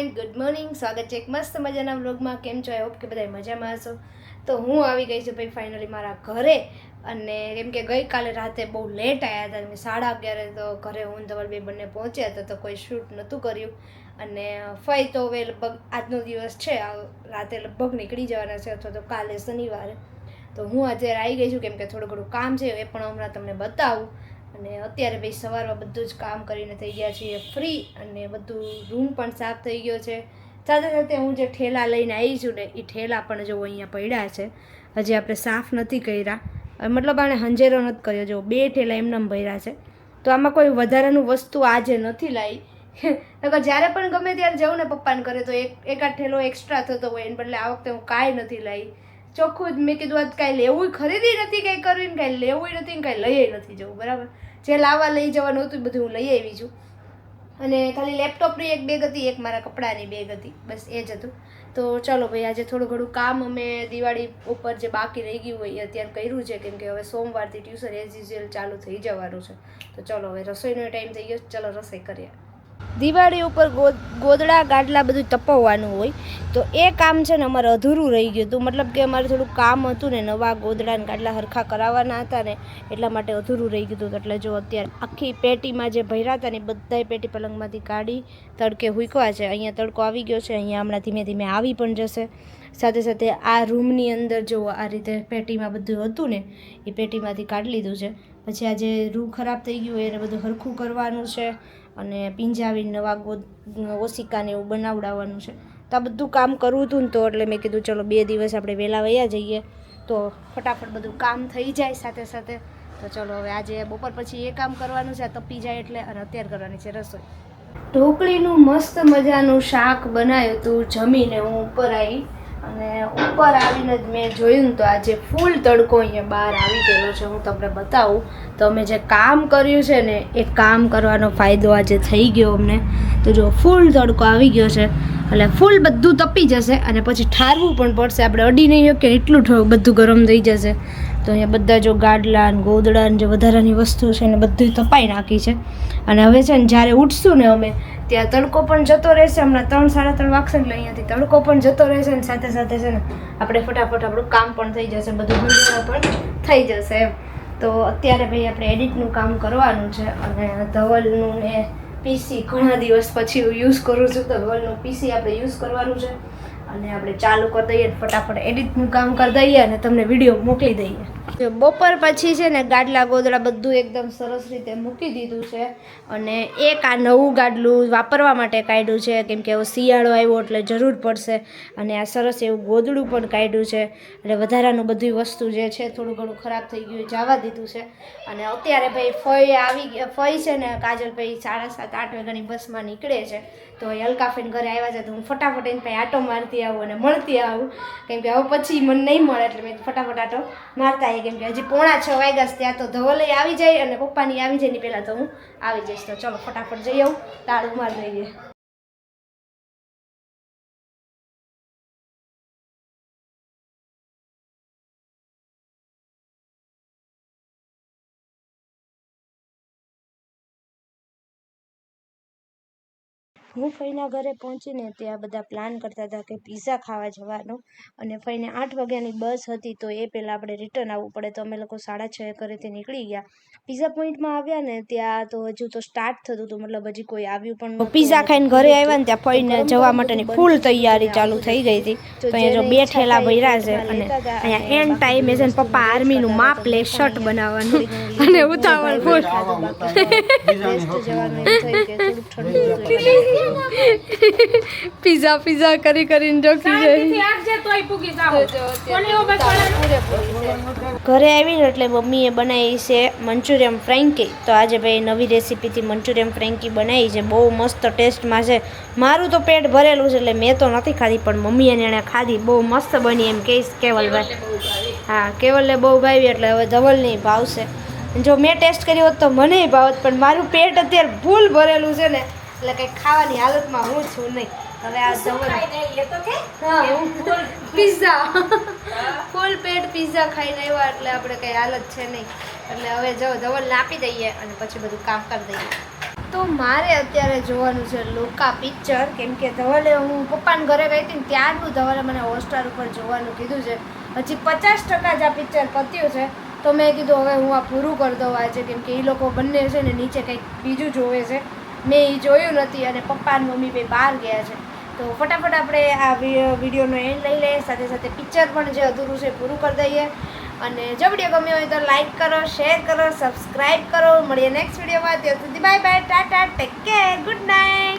Friend good morning સ્વાગત છે એક મસ્ત મજાના વ્લોગમાં કેમ છો? આઈ હોપ કે બધા મજામાં હશો. તો હું આવી ગઈ છું ભાઈ ફાઇનલી મારા ઘરે. અને કેમ કે ગઈકાલે રાતે બહુ લેટ આવ્યા હતા. સાડા અગિયારે તો ઘરે હું ધવલ બે બંને પહોંચ્યા હતા, તો કોઈ શૂટ નહોતું કર્યું. અને ફઈ તો હવે લગભગ આજનો દિવસ છે. રાતે લગભગ નીકળી જવાના છે, અથવા તો કાલે શનિવારે. તો હું અત્યારે આવી ગઈ છું, કેમ કે થોડું ઘણું કામ છે, એ પણ હમણાં તમને બતાવું. અને અત્યારે ભાઈ સવારમાં બધું જ કામ કરીને થઈ ગયા છીએ ફ્રી અને બધું રૂમ પણ સાફ થઈ ગયો છે. સાથે સાથે હું જે ઠેલા લઈને આવી છું ને એ ઠેલા પણ જો અહીંયા પડ્યા છે, હજી આપણે સાફ નથી કર્યા. મતલબ આને હંજેરો નથી કર્યો, જો બે ઠેલા એમનેમ ભર્યા છે. તો આમાં કોઈ વધારાનું વસ્તુ આજે નથી લાવી નકર જ્યારે પણ ગમે ત્યારે જવું ને પપ્પાને કરે તો એક, એકાદ ઠેલો એક્સ્ટ્રા થતો હોય, એને બદલે આ વખતે હું કાંઈ નથી લાવી ચોખ્ખું જ મેં કીધું આજ કાંઈ લેવું ખરીદી નથી કાંઈ કરવી ને કાંઈ લેવું નથી ને કાંઈ લઈ નથી જવું. બરાબર? જે લાવવા લઈ જવાનું હતું બધું હું લઈ આવી છું. અને ખાલી લેપટોપની એક બેગ હતી, એક મારા કપડાની બેગ હતી. બસ એ જ હતું. તો ચલો ભાઈ, આજે થોડું ઘણું કામ અમે દિવાળી ઉપર જે બાકી રહી ગયું હોય એ અત્યારે કર્યું છે. કેમ કે હવે સોમવારથી ટ્યુશન એઝ યુઝ્યુઅલ ચાલુ થઈ જવાનું છે. તો ચલો હવે રસોઈનો ટાઈમ થઈ ગયો. ચલો રસોઈ કરીએ. દિવાળી ઉપર ગોદડા, ગાડલા બધું તપવવાનું હોય, તો એ કામ છે ને અમારે અધૂરું રહી ગયું હતું. મતલબ કે અમારે થોડું કામ હતું ને, નવા ગોદડા ને ગાડલા હરખા કરાવવાના હતા ને, એટલા માટે અધૂરું રહી ગયું હતું. એટલે જો અત્યારે આખી પેટીમાં જે ભર્યા હતા ને બધાય પેટી પલંગમાંથી કાઢી, તડકે હુંકવા છે. અહીંયા તડકો આવી ગયો છે, અહીંયા હમણાં ધીમે ધીમે આવી પણ જશે. સાથે સાથે આ રૂમની અંદર જો આ રીતે પેટીમાં બધું હતું ને, એ પેટીમાંથી કાઢી લીધું છે. પછી આ જે રૂ ખરાબ થઈ ગયું હોય એને બધું હરખું કરવાનું છે અને પીંજાવીને નવા ગોદ, ઓશિકાને એવું બનાવડાવવાનું છે. તો આ બધું કામ કરવું હતું ને તો એટલે મેં કીધું ચલો બે દિવસ આપણે વહેલા વયા જઈએ. તો ફટાફટ બધું કામ થઈ જાય સાથે સાથે. તો ચલો હવે આજે બપોર પછી એ કામ કરવાનું છે, આ તપી જાય એટલે અને અત્યારે કરવાની છે રસોઈ. ઢોકળીનું મસ્ત મજાનું શાક બનાવ્યું હતું જમીને હું ઉપર આવી અને ઉપર આવીને જ મેં જોયું ને તો આજે ફૂલ તડકો અહીંયા બહાર આવી ગયેલો છે, હું તમને બતાવું. તો અમે જે કામ કર્યું છે ને, એ કામ કરવાનો ફાયદો આજે થઈ ગયો અમને. તો જો ફૂલ તડકો આવી ગયો છે, એટલે ફૂલ બધું તપી જશે અને પછી ઠારવું પણ પડશે. આપણે અડી નહીં શકીએ એટલું બધું ગરમ થઈ જશે. તો અહીંયા બધા જો ગાડલા ને ગોદડા ને જે વધારાની વસ્તુ છે ને બધું તપાઈ નાખી છે. અને હવે છે ને જ્યારે ઉઠશું ને અમે, ત્યાં તડકો પણ જતો રહેશે, હમણાં ત્રણ સાડા ત્રણ વાગશે એટલે અહીંયાથી તડકો પણ જતો રહેશે ને સાથે સાથે છે ને આપણે ફટાફટ આપણું કામ પણ થઈ જશે, બધું હંડોળા પણ થઈ જશે એમ. તો અત્યારે ભાઈ આપણે એડિટનું કામ કરવાનું છે અને ધવલનું ને પીસી ઘણા દિવસ પછી હું યુઝ કરું છું, તો ધવલનું પીસી આપણે યુઝ કરવાનું છે. અને આપણે ચાલુ કરી દઈએ ફટાફટ એડિટનું કામ કરી દઈએ અને તમને વીડિયો મોકલી દઈએ. બપોર પછી છે ને ગાડલા ગોદડા બધું એકદમ સરસ રીતે મૂકી દીધું છે. અને એક આ નવું ગાડલું વાપરવા માટે કાઢ્યું છે. કેમ કે શિયાળો આવ્યો એટલે જરૂર પડશે. અને આ સરસ એવું ગોદડું પણ કાઢ્યું છે. એટલે વધારાનું બધી વસ્તુ જે છે થોડું ઘણું ખરાબ થઈ ગયું જવા દીધું છે. અને અત્યારે ભાઈ ફઈ આવી ગયા, ફઈ છે ને કાજલ ભાઈ સાડા સાત, આઠ વાગ્યાની બસમાં નીકળે છે. તો અલકાફેન ઘરે આવ્યા છે તો હું ફટાફટ એને ભાઈ આટો મારતી આવું અને મળતી આવું. કેમ કે હવે પછી મને નહીં મળે એટલે મેં ફટાફટ આટો મારતા આવીએ કેમ કે હજી પોણા છ વાગ્યા ત્યાં તો ધવલે આવી જાય અને પપ્પાની આવી જાય ને પહેલાં તો હું આવી જઈશ. તો ચલો ફટાફટ જઈ આવું તાળું મારી દઈએ હું ફઈના ઘરે પહોંચીને ત્યાં બધા પ્લાન કરતા હતા કે પીઝા ખાવા જવાનો અને ફઈને આઠ વાગ્યાની બસ હતી તો એ પહેલાં આપણે રિટર્ન આવવું પડે તો અમે લોકો સાડા છ ઘરેથી નીકળી ગયા. પીઝા પોઈન્ટમાં આવ્યા ને ત્યાં તો હજુ તો સ્ટાર્ટ થતું હતું મતલબ હજી કોઈ આવ્યું પણ પીઝા ખાઈને ઘરે આવ્યા ને ત્યાં ફઈને જવા માટેની ફૂલ તૈયારી ચાલુ થઈ ગઈ હતી. તો અહીંયા જો બે ઠેલા ભર્યા છે અને અહીંયા એન્ડ ટાઈમે છે ને પપ્પા આર્મીનું માપ લે શર્ટ બનાવવાનું અને ઉતાવળ ફૂલ જવાનું. પીઝા પીઝા કરી કરીને જોખી ઘરે આવીને એટલે મમ્મીએ બનાવી છે મંચુરિયમ ફ્રેન્કી. તો આજે ભાઈ નવી રેસીપીથી મંચુરિયમ ફ્રેન્કી બનાવી છે. બહુ મસ્ત ટેસ્ટમાં છે. મારું તો પેટ ભરેલું છે એટલે મેં તો નથી ખાધી પણ મમ્મી અને એણે ખાધી. બહુ મસ્ત બની એમ કહીશ કેવલભાઈ. હા કેવલને બહુ ભાવી એટલે હવે ધવલને ભાવશે. જો મેં ટેસ્ટ કર્યો હોત તો મને ભાવત પણ મારું પેટ અત્યારે ભૂલ ભરેલું છે ને. એટલે કંઈ ખાવાની હાલતમાં હું છું નહીં. હવે આ જવું પિઝા ફૂલ પેટ પિઝા ખાઈને આવ્યા એટલે આપણે કંઈ હાલત છે નહીં. એટલે હવે જો ધવલને આપી દઈએ અને પછી બધું કામ કરી દઈએ. તો મારે અત્યારે જોવાનું છે લોકા પિક્ચર કેમ કે ધવલે હું પપ્પાને ઘરે ગઈ હતી ત્યારનું ધવલે મને હોટસ્ટાર ઉપર જોવાનું કીધું છે. હજી પચાસ ટકા જ આ પિક્ચર પત્યું છે. તો મેં કીધું હવે હું આ પૂરું કરી દઉં આજે. કેમ કે એ લોકો બંને છે ને નીચે કંઈક બીજું જોવે છે. મેં એ જોયું નથી અને પપ્પા અને મમ્મી બે બહાર ગયા છે. તો ફટાફટ આપણે આ વિડીયોનો એન્ડ લઈ લઈએ. સાથે સાથે પિક્ચર પણ જે અધૂરું છે પૂરું કરી દઈએ. અને જો વીડિયો ગમ્યો હોય તો લાઈક કરો શેર કરો સબસ્ક્રાઈબ કરો. મળીએ નેક્સ્ટ વિડીયોમાં. ત્યાં સુધી bye bye tata take care good night